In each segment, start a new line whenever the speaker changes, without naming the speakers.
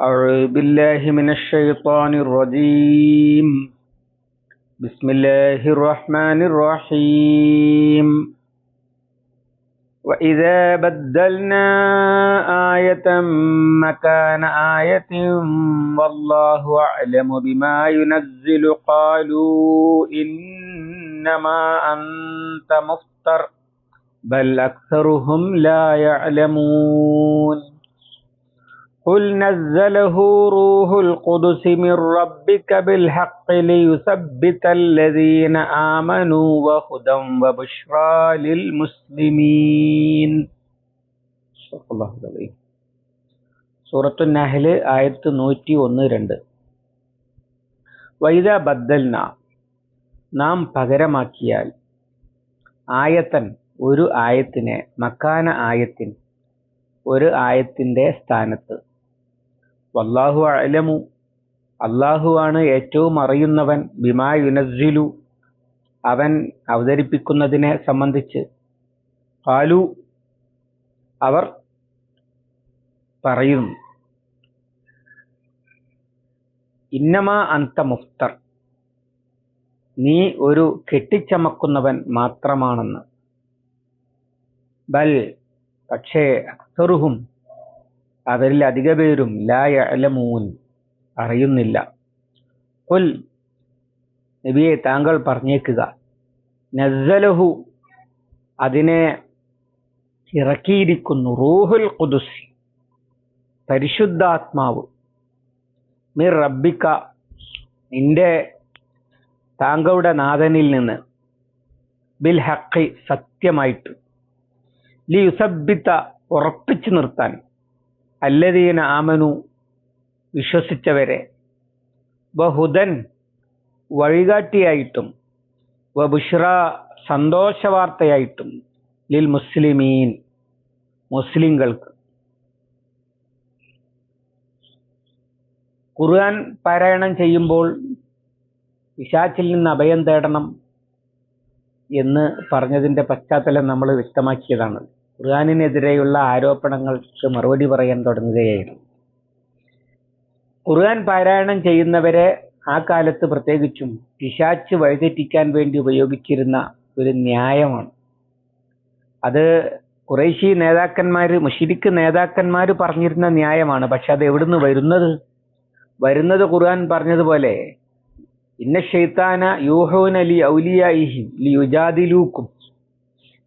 أعوذ بالله من الشيطان الرجيم. بسم الله الرحمن الرحيم. وإذا بدلنا آية مكان آية والله أعلم بما ينزل قالوا إنما أنت مفتر بل أكثرهم لا يعلمون. قل نزله روح القدس من ربك بالحق ليثبت الذين آمنوا وهدى وبشرى للمسلمين صدق الله العظيم സൂറത്തു നഹല് ആയിരത്തി നൂറ്റി ഒന്ന് രണ്ട് വൈദ ബദ്ദൽന നാം പകരമാക്കിയാൽ ആയത്തൻ ഒരു ആയത്തിനെ മക്കാന ആയത്തിൻ ഒരു ആയത്തിന്റെ സ്ഥാനത്ത് വല്ലാഹു അലമു. അള്ളാഹുവാണ് ഏറ്റവും അറിയുന്നവൻ. ബിമാ യുനസ്സിലു. അവൻ അവതരിപ്പിക്കുന്നതിനെ സംബന്ധിച്ച്. കാലു അവർ പറയുന്നു ഇന്നമാ അന്ത മുഫ്തർ. നീ ഒരു കെട്ടിച്ചമക്കുന്നവൻ മാത്രമാണെന്ന്. ബൽ പക്ഷേ അക്സറുഹും അവരിൽ അധിക പേരും ലാ യഅലമൂൻ അറിയുന്നില്ല. കുൽ നബിയെ താങ്കൾ പറഞ്ഞേക്കുക. നസ്സലഹു അതിനെ ഇറക്കിയിരിക്കുന്നു. റൂഹുൽ ഖുദുസ് പരിശുദ്ധാത്മാവ്. മിർ റബ്ബിക്ക നിന്റെ താങ്കളുടെ നാഥനിൽ നിന്ന്. ബിൽ ഹക്കി സത്യമായിട്ട്. ലി യുസബിത്ത ഉറപ്പിച്ചു നിർത്താൻ. അല്ലദീന ആമനു വിശ്വസിച്ചവരെ ബഹുദൻ വഴികാട്ടിയായിട്ടും വബുഷ്ര സന്തോഷവാർത്തയായിട്ടും ലിൽ മുസ്ലിമീൻ മുസ്ലിങ്ങൾക്ക് ഖുർആൻ പാരായണം ചെയ്യുമ്പോൾ പിശാച്ചിൽ നിന്ന് അഭയം തേടണം എന്ന് പറഞ്ഞതിന്റെ പശ്ചാത്തലം നമ്മൾ വ്യക്തമാക്കിയതാണ്. ഖുർആാനിനെതിരെയുള്ള ആരോപണങ്ങൾക്ക് മറുപടി പറയാൻ തുടങ്ങുകയായിരുന്നു. ഖുർആൻ പാരായണം ചെയ്യുന്നവരെ ആ കാലത്ത് പ്രത്യേകിച്ചും പിശാച്ച് വഴിതെറ്റിക്കാൻ വേണ്ടി ഉപയോഗിച്ചിരുന്ന ഒരു ന്യായമാണ്. അത് കുറേശി നേതാക്കന്മാർ മുഷിരിക്ക് നേതാക്കന്മാർ പറഞ്ഞിരുന്ന ന്യായമാണ്. പക്ഷെ അത് എവിടുന്ന് വരുന്നത്? വരുന്നത് ഖുർആൻ പറഞ്ഞതുപോലെ ഇന്ന ഷെയ്ത്താന യൂഹോൻ അലി ലി യുജാദിലൂക്കും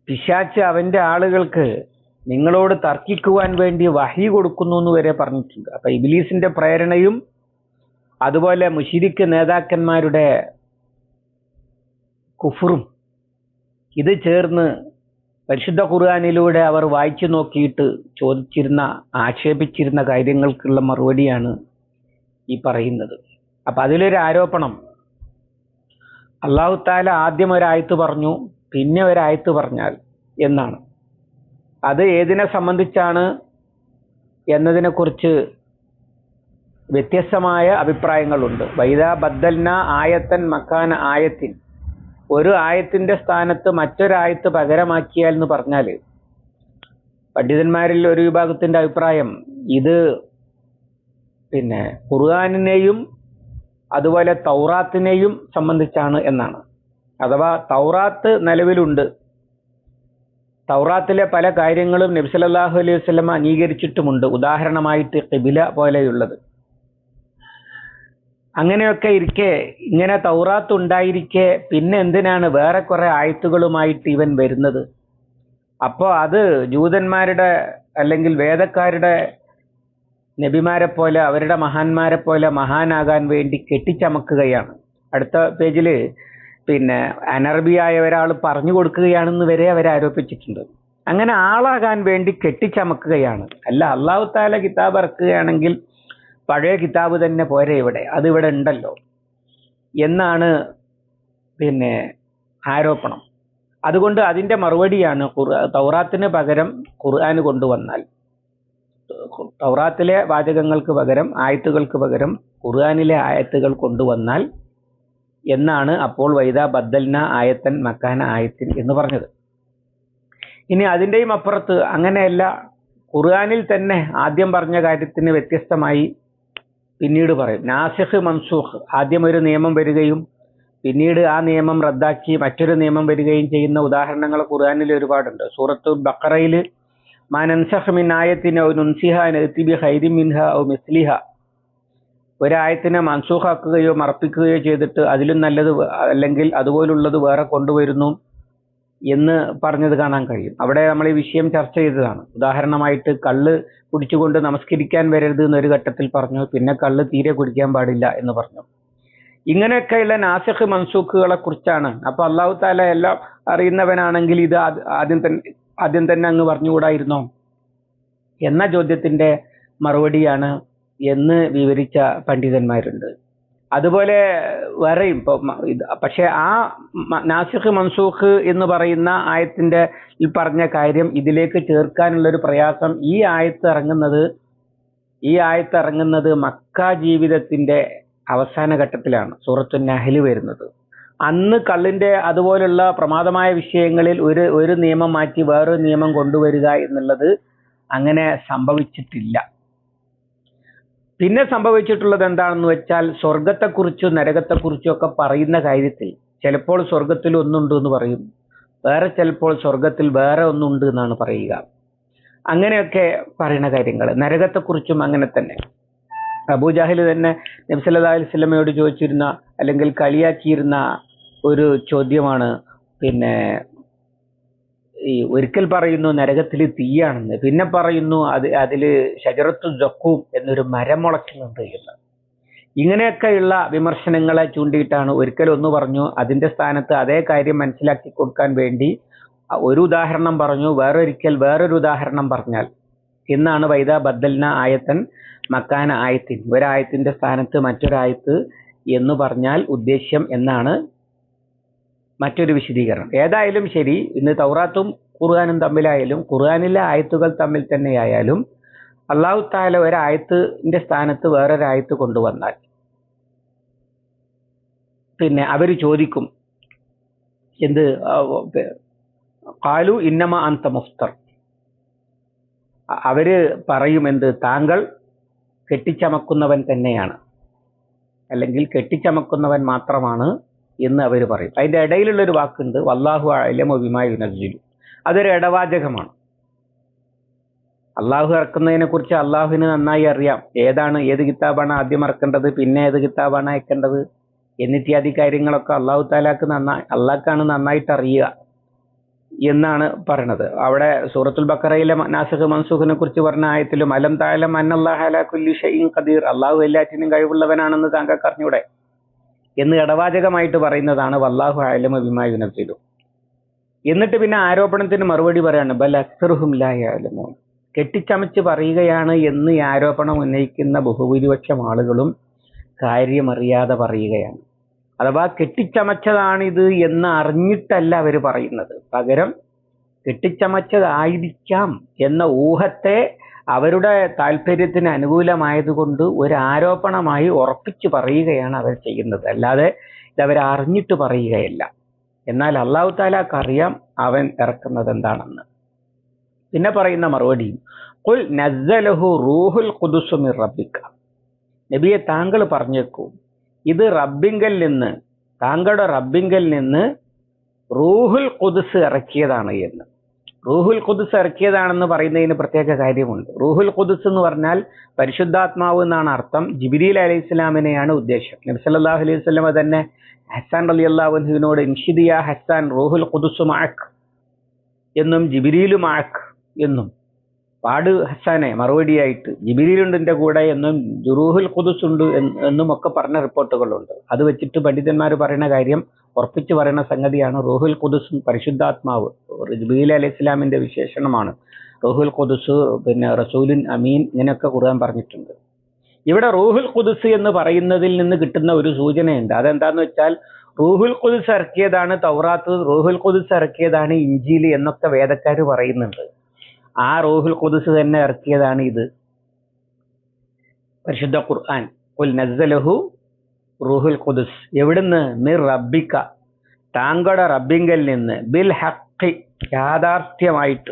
പിശാച്ച് അവന്റെ ആളുകൾക്ക് നിങ്ങളോട് തർക്കിക്കുവാൻ വേണ്ടി വഹി കൊടുക്കുന്നു എന്ന് വരെ പറഞ്ഞിട്ടുണ്ട്. അപ്പൊ ഇബിലീസിന്റെ പ്രേരണയും അതുപോലെ മുഷിരിക്ക് നേതാക്കന്മാരുടെ കുഫറും ഇത് ചേർന്ന് പരിശുദ്ധ ഖുർആാനിലൂടെ അവർ വായിച്ചു നോക്കിയിട്ട് ചോദിച്ചിരുന്ന ആക്ഷേപിച്ചിരുന്ന കാര്യങ്ങൾക്കുള്ള മറുപടിയാണ് ഈ പറയുന്നത്. അപ്പൊ അതിലൊരു ആരോപണം. അള്ളാഹു താല ആദ്യം ഒരായത്ത് പറഞ്ഞു പിന്നെ ഒരായത്ത് പറഞ്ഞാൽ എന്നാണ്? അത് ഏതിനെ സംബന്ധിച്ചാണ് എന്നതിനെക്കുറിച്ച് വ്യത്യസ്തമായ അഭിപ്രായങ്ങളുണ്ട്. വൈദ ബദ്ദൽന ആയത്തൻ മക്കാന ആയത്തിൻ. ഒരു ആയത്തിന്റെ സ്ഥാനത്ത് മറ്റൊരായത്ത് പകരമാക്കിയാൽ എന്ന് പറഞ്ഞാൽ പണ്ഡിതന്മാരിൽ ഒരു വിഭാഗത്തിന്റെ അഭിപ്രായം ഇത് പിന്നെ ഖുർആാനിനെയും അതുപോലെ തൗറാത്തിനെയും സംബന്ധിച്ചാണ് എന്നാണ്. അഥവാ തൗറാത്ത് നിലവിലുണ്ട്. തൗറാത്തിലെ പല കാര്യങ്ങളും നബി സല്ലല്ലാഹു അലൈഹി വസല്ലം അംഗീകരിച്ചിട്ടുമുണ്ട്. ഉദാഹരണമായിട്ട് കിബില പോലെയുള്ളത്. അങ്ങനെയൊക്കെ ഇരിക്കെ ഇങ്ങനെ തൗറാത്ത് ഉണ്ടായിരിക്കെ പിന്നെ എന്തിനാണ് വേറെ കുറെ ആയത്തുകളുമായിട്ട് ഇവൻ വരുന്നത്? അപ്പോൾ അത് ജൂതന്മാരുടെ അല്ലെങ്കിൽ വേദക്കാരുടെ നബിമാരെ പോലെ അവരുടെ മഹാന്മാരെ പോലെ മഹാനാകാൻ വേണ്ടി കെട്ടിച്ചമക്കുകയാണ്. അടുത്ത പേജിൽ പിന്നെ അനർബിയായ ഒരാൾ പറഞ്ഞു കൊടുക്കുകയാണെന്ന് വരെ അവർ ആരോപിച്ചിട്ടുണ്ട് അങ്ങനെ ആളാകാൻ വേണ്ടി കെട്ടിച്ചമക്കുകയാണ്. അല്ല അള്ളാഹു താല കിതാബ് ഇറക്കുകയാണെങ്കിൽ പഴയ കിതാബ് തന്നെ പോരെ ഇവിടെ. അത് ഇവിടെ ഉണ്ടല്ലോ. എന്നാണ് പിന്നെ ആരോപണം. അതുകൊണ്ട് അതിന്റെ മറുപടിയാണ് തൗറാത്തിന് പകരം ഖുർആൻ കൊണ്ടുവന്നാൽ. തൗറാത്തിലെ വാചകങ്ങൾക്ക് പകരം ആയത്തുകൾക്ക് പകരം ഖുർആാനിലെ ആയത്തുകൾ കൊണ്ടുവന്നാൽ എന്നാണ് അപ്പോൾ വൈദ ബദ്ദൽന ആയത്തൻ മക്കാന ആയത്തിൽ എന്ന് പറഞ്ഞത്. ഇനി അതിന്റെയും അപ്പുറത്ത് അങ്ങനെയല്ല ഖുർആാനിൽ തന്നെ ആദ്യം പറഞ്ഞ കാര്യത്തിന് വ്യത്യസ്തമായി പിന്നീട് പറയും. നാസിഖ് മൻസൂഖ് ആദ്യം ഒരു നിയമം വരികയും പിന്നീട് ആ നിയമം റദ്ദാക്കി മറ്റൊരു നിയമം വരികയും ചെയ്യുന്ന ഉദാഹരണങ്ങൾ ഖുർആാനിൽ ഒരുപാടുണ്ട്. സൂറത്തു ബക്കറയിൽ മാനൻസഹ് മിൻ ആയത്തിൻ ഔ നുൻസിഹ നഅതി ബി മിൻഹ ഔ മിസ്ലിഹ ഒരായത്തിനെ മൻസൂഖാക്കുകയോ മറപ്പിക്കുകയോ ചെയ്തിട്ട് അതിലും നല്ലത് അല്ലെങ്കിൽ അതുപോലുള്ളത് വേറെ കൊണ്ടുവരുന്നു എന്ന് പറഞ്ഞത് കാണാൻ കഴിയും. അവിടെ നമ്മൾ ഈ വിഷയം ചർച്ച ചെയ്തതാണ്. ഉദാഹരണമായിട്ട് കള്ള് കുടിച്ചുകൊണ്ട് നമസ്കരിക്കാൻ വരരുത് എന്നൊരു ഘട്ടത്തിൽ പറഞ്ഞു. പിന്നെ കള്ള് തീരെ കുടിക്കാൻ പാടില്ല എന്ന് പറഞ്ഞു. ഇങ്ങനെയൊക്കെയുള്ള നാസിഖ് മൻസൂഖുകളെ കുറിച്ചാണ്. അപ്പൊ അള്ളാഹു താല എല്ലാം അറിയുന്നവനാണെങ്കിൽ ഇത് ആദ്യം തന്നെ ആദ്യം തന്നെ അങ്ങ് പറഞ്ഞുകൂടായിരുന്നോ? എന്ന ചോദ്യത്തിന്റെ മറുപടിയാണ് എന്ന് വിവരിച്ച പണ്ഡിതന്മാരുണ്ട്. അതുപോലെ വേറെയും ഇപ്പൊ പക്ഷെ ആ നാസിഖ് മൻസൂഖ് എന്ന് പറയുന്ന ആയത്തിന്റെ പറഞ്ഞ കാര്യം ഇതിലേക്ക് ചേർക്കാനുള്ള ഒരു പ്രയാസം ഈ ആയത്ത് ഇറങ്ങുന്നത് ഈ ആയത്ത് ഇറങ്ങുന്നത് മക്ക ജീവിതത്തിന്റെ അവസാന ഘട്ടത്തിലാണ് സൂറത്തു നഹൽ വരുന്നത്. അന്ന് കള്ളിന്റെ അതുപോലുള്ള പ്രമാദമായ വിഷയങ്ങളിൽ ഒരു ഒരു നിയമം മാറ്റി വേറൊരു നിയമം കൊണ്ടുവരിക എന്നുള്ളത് അങ്ങനെ സംഭവിച്ചിട്ടില്ല. പിന്നെ സംഭവിച്ചിട്ടുള്ളത് എന്താണെന്ന് വെച്ചാൽ സ്വർഗത്തെക്കുറിച്ചും നരകത്തെക്കുറിച്ചും ഒക്കെ പറയുന്ന കാര്യത്തിൽ ചിലപ്പോൾ സ്വർഗത്തിൽ ഒന്നുണ്ട് എന്ന് പറയും. വേറെ ചിലപ്പോൾ സ്വർഗത്തിൽ വേറെ ഒന്നുണ്ട് എന്നാണ് പറയുക. അങ്ങനെയൊക്കെ പറയുന്ന കാര്യങ്ങൾ. നരകത്തെക്കുറിച്ചും അങ്ങനെ തന്നെ. അബൂജാഹിൽ തന്നെ നബ്സല്ലാ സ്വലമയോട് ചോദിച്ചിരുന്ന അല്ലെങ്കിൽ കളിയാക്കിയിരുന്ന ഒരു ചോദ്യമാണ്. പിന്നെ ഈ ഒരിക്കൽ പറയുന്നു നരകത്തിൽ തീയാണെന്ന്. പിന്നെ പറയുന്നു അത് അതിൽ ഷജറത്തു ജക്കൂം എന്നൊരു മരം മുളയ്ക്കുന്നുണ്ട് എന്ന്. ഇങ്ങനെയൊക്കെയുള്ള വിമർശനങ്ങളെ ചൂണ്ടിയിട്ടാണ് ഒരിക്കൽ ഒന്ന് പറഞ്ഞു അതിന്റെ സ്ഥാനത്ത് അതേ കാര്യം മനസ്സിലാക്കി കൊടുക്കാൻ വേണ്ടി ഒരു ഉദാഹരണം പറഞ്ഞു. വേറൊരിക്കൽ വേറൊരു ഉദാഹരണം പറഞ്ഞാൽ എന്നാണ് വൈദ ബദ്ദലിന ആയത്തൻ മക്കാന ആയത്തിൻ. ഒരായത്തിന്റെ സ്ഥാനത്ത് മറ്റൊരായത്ത് എന്ന് പറഞ്ഞാൽ ഉദ്ദേശ്യം എന്നാണ് മറ്റൊരു വിശദീകരണം. ഏതായാലും ശരി ഇന്ന് തൗറാത്തും ഖുർആാനും തമ്മിലായാലും ഖുർആാനിലെ ആയത്തുകൾ തമ്മിൽ തന്നെയായാലും അള്ളാഹു താല ഒരായത്തിന്റെ സ്ഥാനത്ത് വേറൊരായത്ത് കൊണ്ടുവന്നാൽ പിന്നെ അവർ ചോദിക്കും എന്ത് കാലു ഇന്നമ അന്ത മുഫ്തർ. അവർ പറയും എന്ത് താങ്കൾ കെട്ടിച്ചമക്കുന്നവൻ തന്നെയാണ്. അല്ലെങ്കിൽ കെട്ടിച്ചമക്കുന്നവൻ മാത്രമാണ് എന്ന് അവർ പറയും. അതിന്റെ ഇടയിലുള്ളൊരു വാക്കുണ്ട് വല്ലാഹു അലമു ബിമായി നജ്ജിലു അതൊരു ഇടവാചകമാണ്. അള്ളാഹു ഇറക്കുന്നതിനെ കുറിച്ച് അള്ളാഹുവിന് നന്നായി അറിയാം. ഏതാണ് ഏത് കിതാബാണ് ആദ്യം ഇറക്കേണ്ടത് പിന്നെ ഏത് കിതാബാണ് അയക്കേണ്ടത് എന്നിത്യാദി കാര്യങ്ങളൊക്കെ അള്ളാഹു താലാക്ക് നന്നായി അള്ളാഹ്ക്കാണ് നന്നായിട്ട് അറിയുക എന്നാണ് പറയണത്. അവിടെ സൂറത്തുൽ ബക്കറയിലെ നാസിഖ് മൻസൂഖിനെ കുറിച്ച് പറഞ്ഞ ആയത്തിലും അലം താലം അന്നല്ലാഹ് അലാ കുല്ലി ഷൈഇൻ ഖദീർ. അള്ളാഹു എല്ലാറ്റിനും കഴിവുള്ളവനാണെന്ന് താങ്കൾക്ക് അറിഞ്ഞൂടെ? എന്ന് ഇടവാചകമായിട്ട് പറയുന്നതാണ് വല്ലാഹു അലമ ബിമായി നഫ്സിലു എന്നിട്ട് പിന്നെ ആരോപണത്തിന് മറുപടി പറയാണ് ബൽ അക്സറുഹും ലാ യഅലമൂൻ കെട്ടിച്ചമച്ച് പറയുകയാണ് എന്ന് ഈ ആരോപണം ഉന്നയിക്കുന്ന ബഹുഭൂരിപക്ഷം ആളുകളും കാര്യമറിയാതെ പറയുകയാണ്. അഥവാ കെട്ടിച്ചമച്ചതാണിത് എന്ന് അറിഞ്ഞിട്ടല്ല അവർ പറയുന്നത്. പകരം കെട്ടിച്ചമച്ചതായിരിക്കാം എന്ന ഊഹത്തെ അവരുടെ താല്പര്യത്തിന് അനുകൂലമായതുകൊണ്ട് ഒരു ആരോപണമായി ഉറപ്പിച്ചു പറയുകയാണ് അവർ ചെയ്യുന്നത്. അല്ലാതെ ഇത് അറിഞ്ഞിട്ട് പറയുകയല്ല. എന്നാൽ അള്ളാഹു താലാക്ക് അറിയാം അവൻ ഇറക്കുന്നത് എന്താണെന്ന്. പിന്നെ പറയുന്ന മറുപടിയും കുൽ നസ്സലഹു റൂഹുൽ ഖുദുസു മിർ റബ്ബിക്ക നബിയെ താങ്കൾ പറഞ്ഞേക്കൂ ഇത് റബ്ബിങ്കൽ നിന്ന് താങ്കളുടെ റബ്ബിങ്കൽ നിന്ന് റൂഹുൽ ഖുദുസ് ഇറക്കിയതാണ് എന്ന്. റൂഹുൽ ഖുദ്സ് ഇറക്കിയതാണെന്ന് പറയുന്നതിന് പ്രത്യേക കാര്യമുണ്ട്. റൂഹുൽ ഖുദ്സ് എന്ന് പറഞ്ഞാൽ പരിശുദ്ധാത്മാവ് എന്നാണ് അർത്ഥം. ജിബിരിൽ അലൈഹി ഇസ്ലാമിനെയാണ് ഉദ്ദേശം. നബി സല്ലല്ലാഹു അലൈഹി വസല്ലമ തന്നെ ഹസാൻ അലി അള്ളാഹുവിനോട് ഇൻഷിദിയ ഹസാൻ റൂഹുൽ ഖുദുസ് മാക്ക് എന്നും ജിബിരിയിലു മാക്ക് എന്നും പാട് ഹസാനെ മറുപടിയായിട്ട് ജിബിരിയിലുണ്ട് എന്റെ കൂടെ എന്നും ജുറൂഹുൽ ഖുദുസ് ഉണ്ട് എന്നും ഒക്കെ പറഞ്ഞ റിപ്പോർട്ടുകളുണ്ട്. അത് വെച്ചിട്ട് പണ്ഡിതന്മാർ പറയുന്ന കാര്യം ഉറപ്പിച്ചു പറയുന്ന സംഗതിയാണ് റൂഹുൽ ഖുദുസും പരിശുദ്ധാത്മാവ് റിജ്ബീൽ അലൈഹി ഇസ്ലാമിന്റെ വിശേഷണമാണ്. റൂഹുൽ ഖുദുസ് പിന്നെ റസൂലിൻ അമീൻ ഇങ്ങനെയൊക്കെ ഖുർആൻ പറഞ്ഞിട്ടുണ്ട്. ഇവിടെ റൂഹുൽ ഖുദുസ് എന്ന് പറയുന്നതിൽ നിന്ന് കിട്ടുന്ന ഒരു സൂചനയുണ്ട്. അതെന്താന്ന് വെച്ചാൽ റൂഹുൽ ഖുദുസ് ഇറക്കിയതാണ് തൗറാത്ത് റൂഹുൽ ഖുദുസ് ഇറക്കിയതാണ് ഇഞ്ചിയിൽ എന്നൊക്കെ വേദക്കാർ പറയുന്നുണ്ട്. ആ റൂഹുൽ ഖുദുസ് തന്നെ ഇറക്കിയതാണ് ഇത്. പരിശുദ്ധ ഖുർആൻ ഉൽ നസ്സലഹു റൂഹുൽ ഖുദുസ്. എവിടുന്ന്? മിർ റബ്ബിക്ക. താങ്കളുടെ റബ്ബിങ്കൽ നിന്ന്. ബിൽ ഹക്കി യാഥാർത്ഥ്യമായിട്ട്.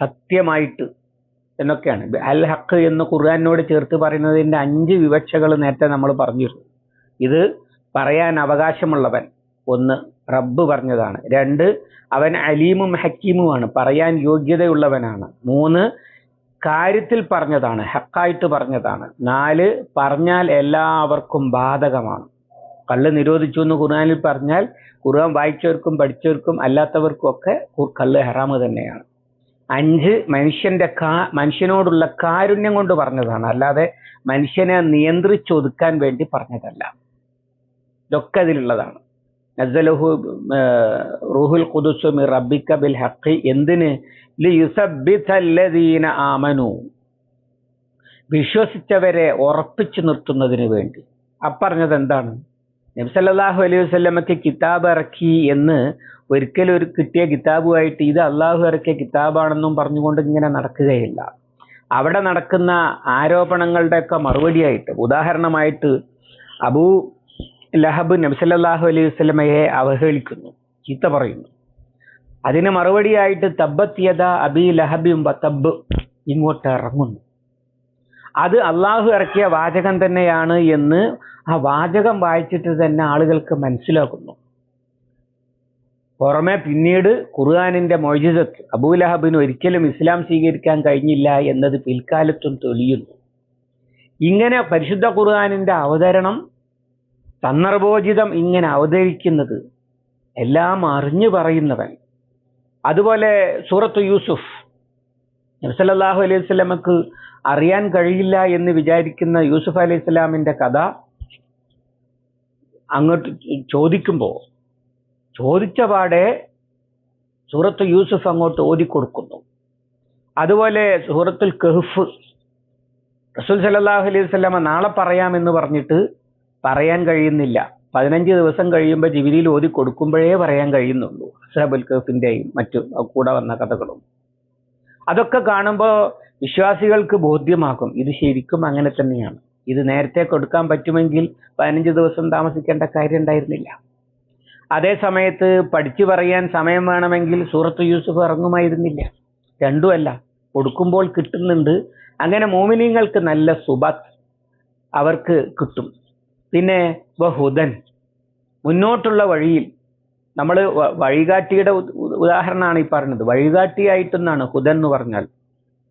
സത്യമായിട്ട്. എന്നൊക്കെയാണ്. അൽ ഹക്ക് എന്ന് ഖുർആാനോട് ചേർത്ത് പറയുന്നതിന്റെ അഞ്ച് വിവക്ഷകൾ നേരത്തെ നമ്മൾ പറഞ്ഞിരുന്നു. ഇത് പറയാൻ അവകാശമുള്ളവൻ. ഒന്ന് റബ്ബ് പറഞ്ഞതാണ്. രണ്ട് അവൻ അലീമും ഹക്കീമുമാണ്. പറയാൻ യോഗ്യതയുള്ളവനാണ്. മൂന്ന് കാര്യത്തിൽ പറഞ്ഞതാണ് ഹക്കായിട്ട് പറഞ്ഞതാണ്. നാല് പറഞ്ഞാൽ എല്ലാവർക്കും ബാധകമാണ്. കള്ള് നിരോധിച്ചു എന്ന് ഖുർആാനിൽ പറഞ്ഞാൽ ഖുർആൻ വായിച്ചവർക്കും പഠിച്ചവർക്കും അല്ലാത്തവർക്കും ഒക്കെ കള്ള് ഹറാമ് തന്നെയാണ്. അഞ്ച് മനുഷ്യന്റെ കാ മനുഷ്യനോടുള്ള കാരുണ്യം കൊണ്ട് പറഞ്ഞതാണ്. അല്ലാതെ മനുഷ്യനെ നിയന്ത്രിച്ചൊതുക്കാൻ വേണ്ടി പറഞ്ഞതല്ല. ഇതൊക്കെ അതിലുള്ളതാണ്. നസ്സലഹു റൂഹുൽ ഖുദുസ് മി റബ്ബിക ബിൽ ഹഖി എന്തിന് ലിയുസബ്ബിതല്ലദീന ആമനു. വിശ്വസിച്ചവരെ ഉറപ്പിച്ചു നിർത്തുന്നതിന് വേണ്ടി. അപ്പറഞ്ഞത് എന്താണ്? നബി സല്ലല്ലാഹു അലൈഹി വസല്ലമക്ക് കിതാബ് ഇറക്കി എന്ന് ഒരിക്കലും ഒരു കിട്ടിയ കിതാബുമായിട്ട് ഇത് അള്ളാഹു ഇറക്കിയ കിതാബാണെന്നും പറഞ്ഞുകൊണ്ട് ഇങ്ങനെ നടക്കുകയില്ല. അവിടെ നടക്കുന്ന ആരോപണങ്ങളുടെയൊക്കെ മറുപടിയായിട്ട് ഉദാഹരണമായിട്ട് അബൂ ലഹബ് നബ്സല്ലാഹു അലൈഹി വസ്ലമയെ അവഹേളിക്കുന്നു ചീത്ത പറയുന്നു. അതിന് മറുപടിയായിട്ട് തബ്ബത്തിയത അബി ലഹബിയും തബ്ബ് ഇങ്ങോട്ട് ഇറങ്ങുന്നു. അത് അള്ളാഹു ഇറക്കിയ വാചകം തന്നെയാണ് എന്ന് ആ വാചകം വായിച്ചിട്ട് തന്നെ ആളുകൾക്ക് മനസ്സിലാക്കുന്നു. പുറമെ പിന്നീട് ഖുർആാനിന്റെ മൊഴിജത്ത് അബൂലഹബിന് ഒരിക്കലും ഇസ്ലാം സ്വീകരിക്കാൻ കഴിഞ്ഞില്ല എന്നത് പിൽക്കാലത്തും തെളിയുന്നു. ഇങ്ങനെ പരിശുദ്ധ ഖുർആാനിന്റെ അവതരണം സന്ദർഭോചിതം ഇങ്ങനെ അവതരിക്കുന്നത് എല്ലാം അറിഞ്ഞു പറയുന്നവൻ. അതുപോലെ സൂറത്ത് യൂസുഫ് നബ്സല്ലാഹു അലൈഹി സ്വലമക്ക് അറിയാൻ കഴിയില്ല എന്ന് വിചാരിക്കുന്ന യൂസുഫ് അലൈഹി സ്വലാമിന്റെ കഥ അങ്ങോട്ട് ചോദിക്കുമ്പോൾ ചോദിച്ച പാടെ സൂറത്ത് യൂസുഫ് അങ്ങോട്ട് ഓതിക്കൊടുക്കുന്നു. അതുപോലെ സൂറത്തുൽ കഹ്ഫ് റസൂൽ സല്ലാഹു അലൈഹി സ്വലാമ നാളെ പറയാമെന്ന് പറഞ്ഞിട്ട് പറയാൻ കഴിയുന്നില്ല. പതിനഞ്ച് ദിവസം കഴിയുമ്പോൾ ജിബിലിയിൽ ഓതി കൊടുക്കുമ്പോഴേ പറയാൻ കഴിയുന്നുള്ളൂ. അസഹബുൽ കഫിന്റെയും മറ്റു കൂടെ വന്ന കഥകളും. അതൊക്കെ കാണുമ്പോൾ വിശ്വാസികൾക്ക് ബോധ്യമാകും. ഇത് ശരിക്കും അങ്ങനെ തന്നെയാണ്. ഇത് നേരത്തെ കൊടുക്കാൻ പറ്റുമെങ്കിൽ പതിനഞ്ച് ദിവസം താമസിക്കേണ്ട കാര്യം ഉണ്ടായിരുന്നില്ല. അതേ സമയത്ത് പഠിച്ചു പറയാൻ സമയം വേണമെങ്കിൽ സൂറത്ത് യൂസുഫ് ഇറങ്ങുമായിരുന്നില്ല. രണ്ടുമല്ല കൊടുക്കുമ്പോൾ കിട്ടുന്നുണ്ട്. അങ്ങനെ മോമിനിങ്ങൾക്ക് നല്ല സുബത്ത് അവർക്ക് കിട്ടും. പിന്നെ ബഹുദൻ. മുന്നോട്ടുള്ള വഴിയിൽ നമ്മൾ വഴികാട്ടിയുടെ ഉദാഹരണമാണ് ഈ പറഞ്ഞത്. വഴികാട്ടിയായിട്ടെന്നാണ് ഹുദൻ എന്ന് പറഞ്ഞാൽ.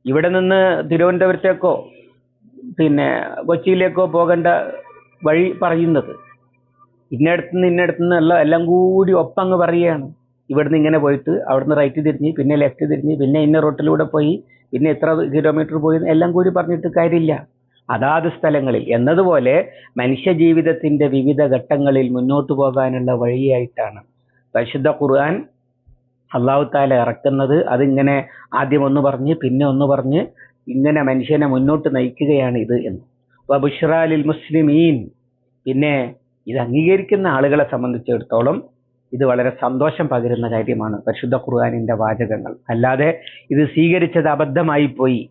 ഇവിടെ നിന്ന് തിരുവനന്തപുരത്തേക്കോ പിന്നെ കൊച്ചിയിലേക്കോ പോകേണ്ട വഴി പറയുന്നത്. ഇന്നടത്തുനിന്ന് ഇന്നടത്തുനിന്ന് എല്ലാം എല്ലാം കൂടി ഒപ്പങ്ങ് പറയുകയാണ്. ഇവിടുന്ന് ഇങ്ങനെ പോയിട്ട് അവിടുന്ന് റൈറ്റ് തിരിഞ്ഞ് പിന്നെ ലെഫ്റ്റ് തിരിഞ്ഞ് പിന്നെ ഇന്ന റോട്ടിലൂടെ പോയി പിന്നെ എത്ര കിലോമീറ്റർ പോയി എല്ലാം കൂടി പറഞ്ഞിട്ട് കാര്യമില്ല. അതാത് സ്ഥലങ്ങളിൽ. എന്നതുപോലെ മനുഷ്യ ജീവിതത്തിന്റെ വിവിധ ഘട്ടങ്ങളിൽ മുന്നോട്ടു പോകാനുള്ള വഴിയായിട്ടാണ്. പരിശുദ്ധ ഖുർആൻ അള്ളാഹു താല ഇറക്കുന്നത് അതിങ്ങനെ ആദ്യം ഒന്ന് പറഞ്ഞ് പിന്നെ ഒന്ന് പറഞ്ഞ് ഇങ്ങനെ മനുഷ്യനെ മുന്നോട്ട് നയിക്കുകയാണ് ഇത് എന്ന്. ബുഷ്റാലിൽ മുസ്ലിമീൻ. പിന്നെ ഇത് അംഗീകരിക്കുന്ന ആളുകളെ സംബന്ധിച്ചിടത്തോളം ഇത് വളരെ സന്തോഷം പകരുന്ന കാര്യമാണ് പരിശുദ്ധ ഖുർആാനിന്റെ വാചകങ്ങൾ. അല്ലാതെ ഇത് സ്വീകരിച്ചത് അബദ്ധമായി പോയി.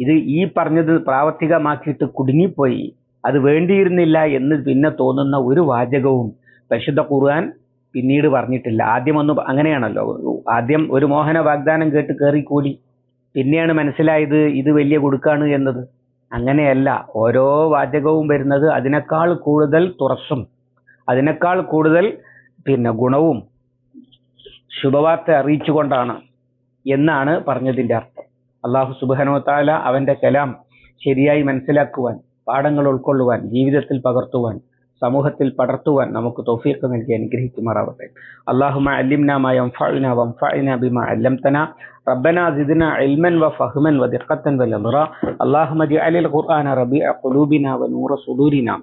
ഇത് ഈ പറഞ്ഞത് പ്രാവർത്തികമാക്കിയിട്ട് കുടുങ്ങിപ്പോയി. അത് വേണ്ടിയിരുന്നില്ല എന്ന് പിന്നെ തോന്നുന്ന ഒരു വാചകവും പരിശുദ്ധ ഖുർആൻ പിന്നീട് പറഞ്ഞിട്ടില്ല. ആദ്യം ഒന്ന് അങ്ങനെയാണല്ലോ. ആദ്യം ഒരു മോഹന വാഗ്ദാനം കേട്ട് കയറിക്കൂടി പിന്നെയാണ് മനസ്സിലായത് ഇത് വലിയ കൊടുക്കാണ് എന്നത്. അങ്ങനെയല്ല. ഓരോ വാചകവും വരുന്നത് അതിനേക്കാൾ കൂടുതൽ തുറസും അതിനേക്കാൾ കൂടുതൽ പിന്നെ ഗുണവും ശുഭവാർത്ത അറിയിച്ചുകൊണ്ടാണ് എന്നാണ് പറഞ്ഞതിന്റെ അർത്ഥം. അള്ളാഹു സുബാനോ താല അവന്റെ കലാം ശരിയായി മനസ്സിലാക്കുവാൻ പാഠങ്ങൾ ഉൾക്കൊള്ളുവാൻ ജീവിതത്തിൽ പകർത്തുവാൻ സമൂഹത്തിൽ പടർത്തുവാൻ നമുക്ക് തൗഫീഖ് നൽകി അനുഗ്രഹിക്കുമാറാവട്ടെ അള്ളാഹുമ അല്ലിംന മാ യൻഫഉന വൻഫഅന ബിമാ അല്ലംതന ربنا زدنا علما وفهما ودقة ونظرا اللهم اجعل القرآن ربيع قلوبنا ونور صدورنا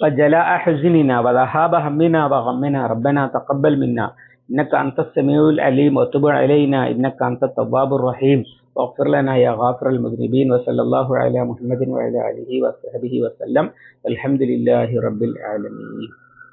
وجلاء حزننا وذهاب همنا وغمنا ربنا تقبل منا إنك أنت السميع العليم وتب علينا إنك أنت التواب الرحيم واغفر لنا يا غافر المذنبين وصلى الله على محمد وعلى آله وصحبه وسلم الحمد لله رب العالمين